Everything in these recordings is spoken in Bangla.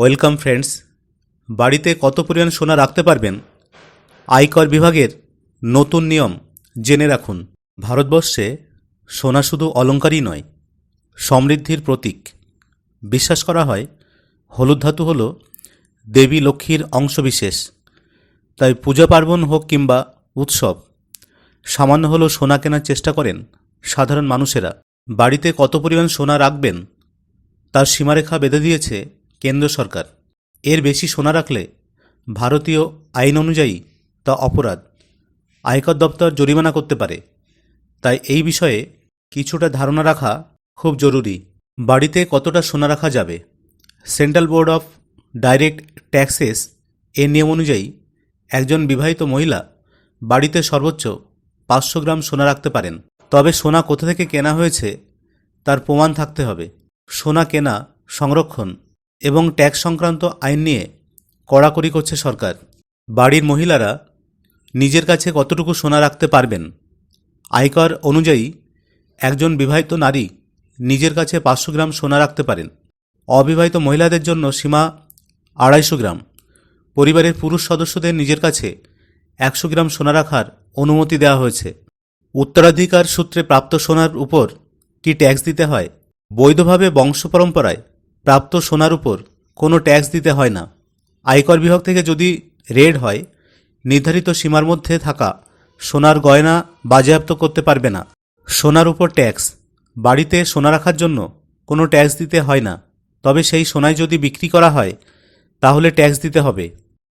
ওয়েলকাম ফ্রেন্ডস, বাড়িতে কত পরিমাণ সোনা রাখতে পারবেন? আয়কর বিভাগের নতুন নিয়ম জেনে রাখুন। ভারতবর্ষে সোনা শুধু অলংকারই নয়, সমৃদ্ধির প্রতীক। বিশ্বাস করা হয়, হলুদ ধাতু হল দেবী লক্ষ্মীর অংশবিশেষ। তাই পূজা পার্বণ হোক কিংবা উৎসব, সামান্য হলেও সোনা কেনার চেষ্টা করেন সাধারণ মানুষেরা। বাড়িতে কত পরিমাণ সোনা রাখবেন? তার সীমারেখা বেঁধে দিয়েছে কেন্দ্র সরকার। এর বেশি সোনা রাখলে ভারতীয় আইন অনুযায়ী তা অপরাধ। আয়কর দপ্তর জরিমানা করতে পারে। তাই এই বিষয়ে কিছুটা ধারণা রাখা খুব জরুরি। বাড়িতে কতটা সোনা রাখা যাবে? Central board of direct taxes এর নিয়ম অনুযায়ী একজন বিবাহিত মহিলা বাড়িতে সর্বোচ্চ পাঁচশো গ্রাম সোনা রাখতে পারেন। তবে সোনা কোথা থেকে কেনা হয়েছে তার প্রমাণ থাকতে হবে। সোনা কেনা সংরক্ষণ এবং ট্যাক্স সংক্রান্ত আইন নিয়ে কড়াকড়ি করছে সরকার। বাড়ির মহিলারা নিজের কাছে কতটুকু সোনা রাখতে পারবেন, আয়কর অনুযায়ী একজন বিবাহিত নারী নিজের কাছে পাঁচশো গ্রাম সোনা রাখতে পারেন। অবিবাহিত মহিলাদের জন্য সীমা আড়াইশো গ্রাম। পরিবারের পুরুষ সদস্যদের নিজের কাছে একশো গ্রাম সোনা রাখার অনুমতি দেওয়া হয়েছে। উত্তরাধিকার সূত্রে প্রাপ্ত সোনার উপর কি ট্যাক্স দিতে হয়, বৈধভাবে বংশ পরম্পরায় প্রাপ্ত সোনার উপর কোনো ট্যাক্স দিতে হয় না। আয়কর বিভাগ থেকে যদি রেড হয়, নির্ধারিত সীমার মধ্যে থাকা সোনার গয়না বাজেয়াপ্ত করতে পারবে না। সোনার উপর ট্যাক্স। বাড়িতে সোনা রাখার জন্য কোনো ট্যাক্স দিতে হয় না। তবে সেই সোনায় যদি বিক্রি করা হয়, তাহলে ট্যাক্স দিতে হবে।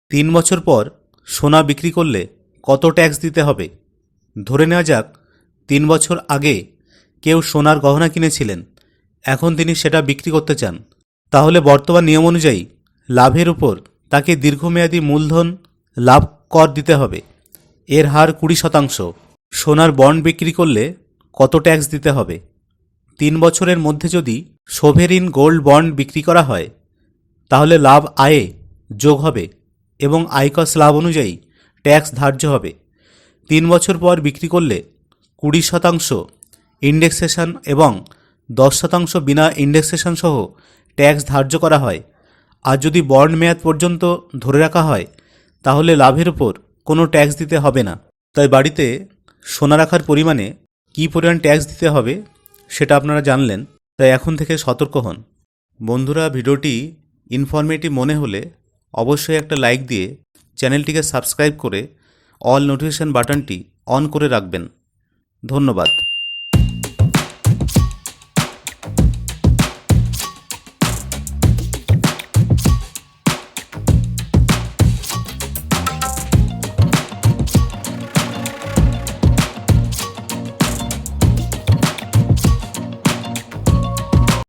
তিন বছর পর সোনা বিক্রি করলে কত ট্যাক্স দিতে হবে? ধরে নেওয়া যাক, তিন বছর আগে কেউ সোনার গহনা কিনেছিলেন। এখন তিনি সেটা বিক্রি করতে চান। তাহলে বর্তমান নিয়ম অনুযায়ী লাভের উপর তাকে দীর্ঘমেয়াদী মূলধন লাভ কর দিতে হবে। এর হার কুড়ি শতাংশ। সোনার বন্ড বিক্রি করলে কত ট্যাক্স দিতে হবে? তিন বছরের মধ্যে যদি সোভেরিন গোল্ড বন্ড বিক্রি করা হয়, তাহলে লাভ আয়ে যোগ হবে এবং আয়কর স্ল্যাব অনুযায়ী ট্যাক্স ধার্য হবে। তিন বছর পর বিক্রি করলে কুড়ি শতাংশ ইন্ডেক্সেশন এবং দশ শতাংশ বিনা ইন্ডেক্সেশন সহ ট্যাক্স ধার্য করা হয়। আর যদি বন্ড মেয়াদ পর্যন্ত ধরে রাখা হয়, তাহলে লাভের উপর কোনো ট্যাক্স দিতে হবে না। তাই বাড়িতে সোনা রাখার পরিমাণে কী পরিমাণ ট্যাক্স দিতে হবে, সেটা আপনারা জানলেন। তাই এখন থেকে সতর্ক হন। বন্ধুরা, ভিডিওটি ইনফরমেটিভ মনে হলে অবশ্যই একটা লাইক দিয়ে চ্যানেলটিকে সাবস্ক্রাইব করে অল নোটিফিকেশান বাটনটি অন করে রাখবেন। ধন্যবাদ।